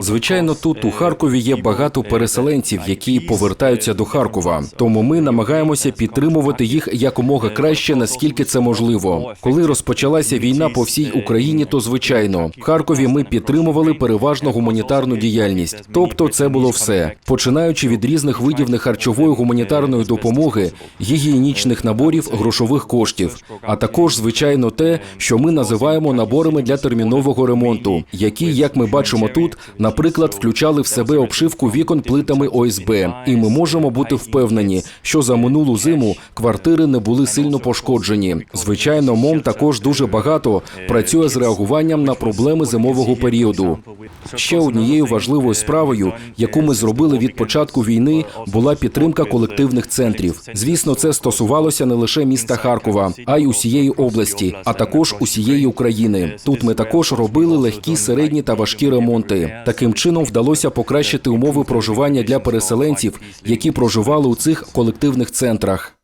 Звичайно, тут у Харкові є багато переселенців, які повертаються до Харкова. Тому ми намагаємося підтримувати їх якомога краще, наскільки це можливо. Коли розпочалася війна по всій Україні, то звичайно в Харкові ми підтримували переважно гуманітарну діяльність. Тобто, це було все, починаючи від різних видів нехарчової гуманітарної допомоги, гігієнічних наборів, грошових коштів, а також, звичайно, те, що ми називаємо наборами для термінового ремонту, які, як ми бачимо тут, наприклад, включали в себе обшивку вікон плитами ОСБ, і ми можемо бути впевнені, що за минулу зиму квартири не були сильно пошкоджені. Звичайно, МОМ також дуже багато працює з реагуванням на проблеми зимового періоду. Ще однією важливою справою, яку ми зробили від початку війни, була підтримка колективних центрів. Звісно, це стосувалося не лише міста Харкова, а й усієї області, а також усієї України. Тут ми також робили легкі, середні та важкі ремонти. Таким чином вдалося покращити умови проживання для переселенців, які проживали у цих колективних центрах.